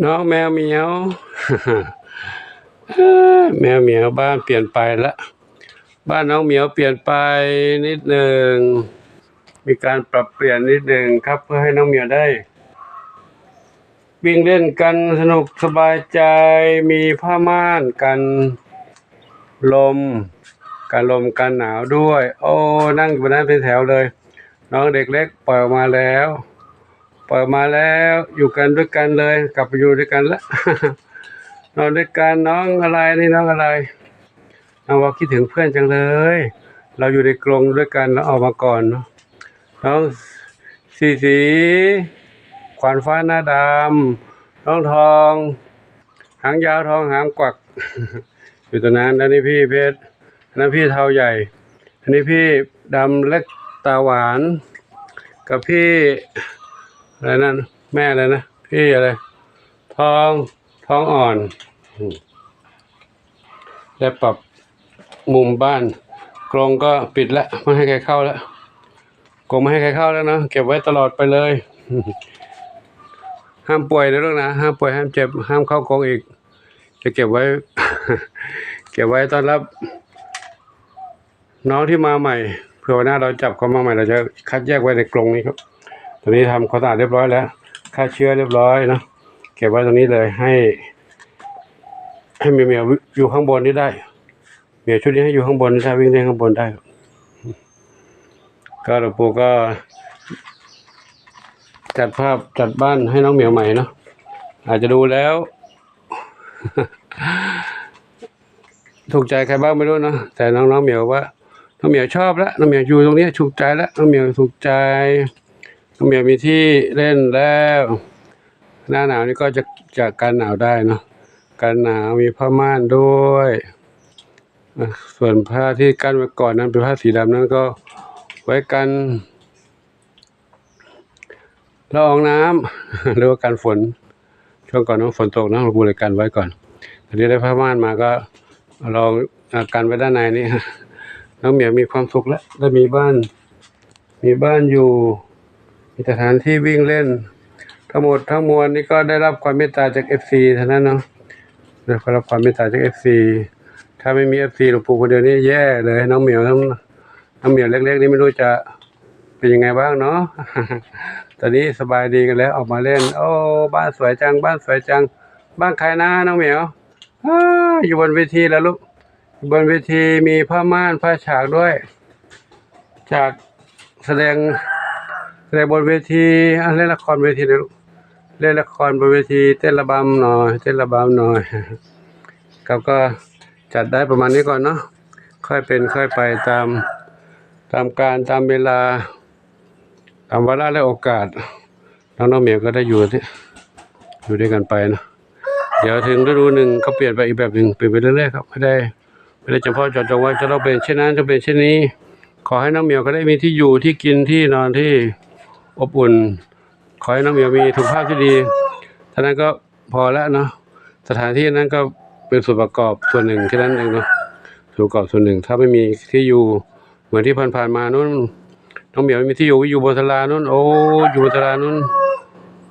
น้องแมวเหมียวแมวเหมียวบ้านเปลี่ยนไปละบ้านน้องเหมียวเปลี่ยนไปนิดหนึ่งมีการปรับเปลี่ยนนิดหนึ่งครับ เพื่อให้น้องเหมียวได้ วิ่งเล่นกันสนุกสบายใจมีผ้าม่านกันลมกันลมกันหนาวด้วย โอ้นั่งอยู่บนนั้นเป็นแถวเลย น้องเด็กเล็กปล่อยออกมาแล้ว ล่อยอกมาแล้วอยู่กันด้วยกันเลย กลับไปอยู่ด้วยกันละนอนด้วยกันน้องอะไรนี่น้องอะไรน้องว่าคิดถึงเพื่อนจังเลย เราอยู่ในกรงด้วยกันแล้วออกมาก่อนเนาะน้องสีสีขวานฟ้าหน้าดำน้องทอง หางยาวทองหางกวัก อยู่ตรงนั้นอันนี้พี่เพชรอันนั้นพี่เทาใหญ่ อันนี้พี่ดำเล็กตาหวาน กับพี่ อะไรนั่นแม่อะไรนะพี่อะไรทองท้องอ่อนอืมและปรับมุมบ้านกรงก็ปิดแล้วไม่ให้ใครเข้าแล้วกรงไม่ให้ใครเข้าแล้วเนอะเก็บไว้ตลอดไปเลย ห้ามป่วยนะลูกนะห้ามป่วยห้ามเจ็บ ห้ามเข้ากรงอีก จะเก็บไว้ เก็บไว้ต้อนรับ น้องที่มาใหม่เผื่อวันหน้าเราจับเขามาใหม่เราจะคัดแยกไว้ในกรงนี้ครับ ตอนนี้ทำความสะอาดเรียบร้อยแล้วฆ่าเชื้อเรียบร้อยเนะเก็บไว้ตรงนี้เลยให้ ให้เมียเมียอยู่ข้างบนนี้ได้เมียชุดนี้ให้อยู่ข้างบนนี้ได้วิ่งเล่นข้างบนได้ ก็หลวงปู่ก็ จัดภาพจัดบ้านให้น้องเหมียวใหม่เนาะอาจจะดูแล้ว ถูกใจใครบ้างไม่รู้เนอะแต่น้องน้องเหมียวว่าน้องเหมียวชอบแล้วน้องเหมียวอยู่ตรงนี้ถูกใจแล้วน้องเหมียวถูกใจ น้องเหมียวมีที่เล่นแล้ว หน้าหนาวนี่ก็จะจะกันหนาวได้เนาะกันหนาวมีผ้าม่านด้วยส่วนผ้าที่กั้นไว้ก่อนนั้นเป็นผ้าสีดำนั้นก็ไว้กันละอองน้ำหรือว่ากันฝนช่วงก่อนน้องฝนตกนะเราบูเลยกันไว้ก่อนทีนี้ได้ผ้าม่านมาก็ลองอกันไว้ด้านในนี่น้องเหมียวมีความสุขแล้วได้มีบ้าน มีบ้านอยู่ สถานที่วิ่งเล่น ทั้งหมดทั้งมวลนี่ก็ได้รับความเมตตาจากเอฟซีเท่านั้นเนาะได้รับความเมตตาจากเอฟซีถ้าไม่มีเอฟซีหลวงปู่คนเดียวนี่แย่เลยน้องเหมียวทั้งน้องเหมียวเล็ก ๆ นี่ไม่รู้จะเป็นยังไงบ้างเนาะตอนนี้สบายดีกันแล้วออกมาเล่น โอ้บ้านสวยจัง บ้านสวยจัง บ้านใครนะน้องเหมียวอยู่บนเวทีแล้วลูกบนเวทีมีผ้าม่านผ้าฉากด้วย จากแสดง ดงบนเวทีเล่นละครเวทีเลยลูกเล่นละครบนเวที เต้นระบำหน่อย เต้นระบำหน่อยครับก็จัดได้ประมาณนี้ก่อนเนาะค่อยเป็นค่อยไปตามตามการตามเวลาตามวาระและโอกาสน้องน้องเหมียวก็ได้อยู่ที่อยู่ด้วยกันไปเนาะเดี๋ยวถึงฤดูหนึ่งก็เปลี่ยนไปอีกแบบหนึ่งเปลี่ยนไปเรื่อยๆครับไม่ได้ไม่ได้เฉพาะจาะจงว่าจะต้องเป็นเช่นนั้นจะเป็นเช่นนี้ ขอให้น้องเหมียวก็ได้มีที่อยู่ที่กินที่นอนที่ อบอุ่น ขอให้น้องเหมียวมีสุขภาพที่ดีท่านั้นก็พอแล้วเนาะสถานที่นั้นก็เป็นส่วนประกอบส่วนหนึ่งแค่นั้นเองเนาะส่วนประกอบส่วนหนึ่ง ถ้าไม่มีที่อยู่เหมือนที่ผ่านๆมานู้นน้องเหมียวไม่มีที่อยู่อยู่บนศาลานู้นโอ้อยู่บนศาลานู้น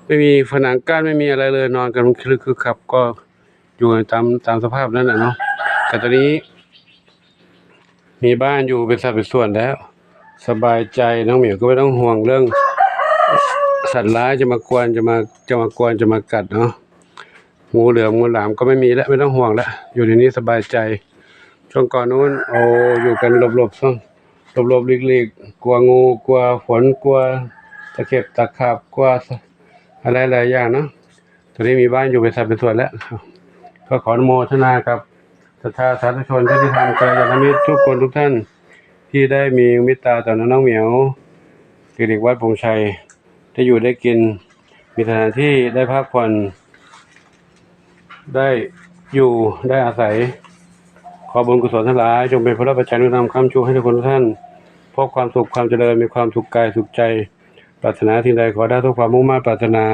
ไม่มีผนังกั้นไม่มีอะไรเลยนอนกันคือคือขับก็อยู่ตามตามสภาพนั้นแหละเนาะแต่ตอนนี้ มีบ้านอยู่เป็นสัดเป็นส่วนแล้ว สบายใจน้องเหมียวก็ไม่ต้องห่วงเรื่อง สัตว์ร้ายจะมากวนจะมาจะมากวนจะมากัดเนาะงูเหลือมงูหลามก็ไม่มีแล้วไม่ต้องห่วงแล้วอยู่ในนี้สบายใจ ช่วงก่อนนู้นโอ้อยู่กันหลบๆซ่องหลบๆหลีกๆกลัวงูกลัวฝนกลัวตะเข็บตะขาบกลัวอะไรหลายอย่างเนาะตอนนี้มีบ้านอยู่เป็นสัดเป็นส่วนแล้ว ก็ขอนโมทนากับศรัทธาสาธุชนที่ทำกัลยาณมิตรทุกคนทุกท่าน ที่ได้มีเมิตตาต่อน้องเหมียวเด็กวัดปงชัย ได้อยู่ได้กิน มีสถานที่ได้พักผ่อน ได้อยู่ได้อาศัย ขอบุญกุศลทั้งหลายจงเป็นพระราชปัจจัยนุนำคำชูให้ทุกคนทุกท่านพบความสุขความเจริญมีความสุขกายสุขใจปรารถนาสิ่งใดขอได้ทุกความมุ่งมั่นปรารถนา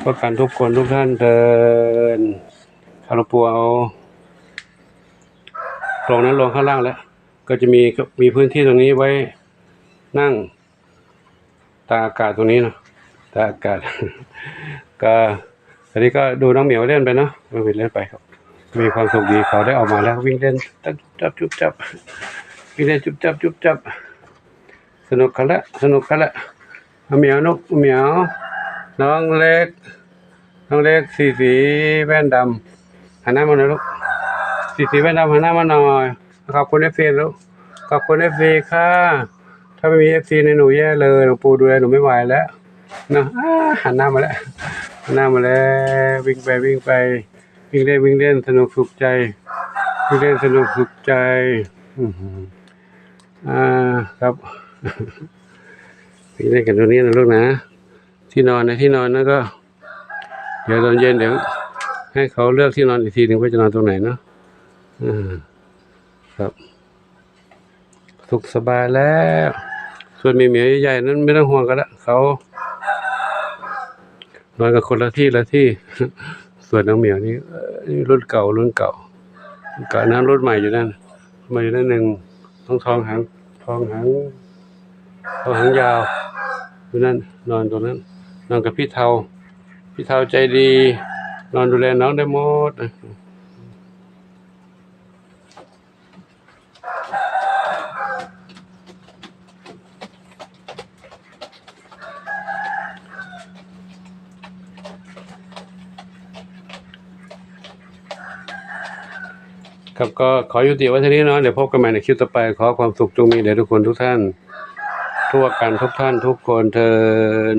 เพื่อกันทุกคนทุกท่านเดินคารปัวเอาตรงนั้นลงข้างล่างแล้ว ก็จะมีมีพื้นที่ตรงนี้ไว้นั่ง ตาอากาศตรงนี้เนาะตาอากาศ ก็อนนี้ก็ดูน้องเหมียวเล่นไปเนาะดูเล่นไปครับ มีความสุขดีเขาได้ออกมาแล้ววิ่งเล่นตับจับจุบจับวิ่งเล่นจุบจับจุบจับสนุกกันละสนุกกันละน้องเหมียวนกเหมียว น้องเล็ก น้องเล็กสีสีแว่นดำหันหน้ามาหน่อยลูกสีสีแว่นดำหันหน้ามาหน่อยขอบคุณเอฟซีลูกขอบคุณเอฟซีค่ะาไม่มีเอฟซีในหนูแย่เลยหลวงปู่ดูแลหนูไม่ไหวแล้วนะหันหน้ามาแล้วหันหน้ามาแล้ว วิ่งไปวิ่งไป วิ่งเล่นวิ่งเล่นสนุกสุขใจ วิ่งเล่นสนุกสุขใจอือหืออ่าครับวิ่งเล่นกันตรงนี้นะลูกนะ ที่นอนในที่นอนนั่นก็ เดี๋ยวตอนเย็นเดี๋ยวให้เขาเลือกที่นอนอีกทีหนึ่งว่าจะนอนตรงไหนเนาะอ่าครับ สุขสบายแล้ว ส่วนมีเหมียวใหญ่ๆนั้นไม่ต้องห่วงกันละเขานอนกับคนละที่ละที่ ส่วนน้องเหมียวนี่รุ่นเก่ารุ่นเก่าก่านั้นรุ่นใหม่อยู่นั่นม่อยู่นั่นหนึ่งทองทองหางทองหางทองหางยาวอยู่นั่นนอนตรงนั้น นอนกับพี่เทาพี่เทาใจดี นอนดูแลน้องได้หมด ครับก็ขอยุติไว้เท่านี้เนาะเดี๋ยวพบกันใหม่ในคลิปต่อไป ขอความสุขจงมีแด่ทุกคนทุกท่าน ทั่วกันทุกท่านทุกคนเทิน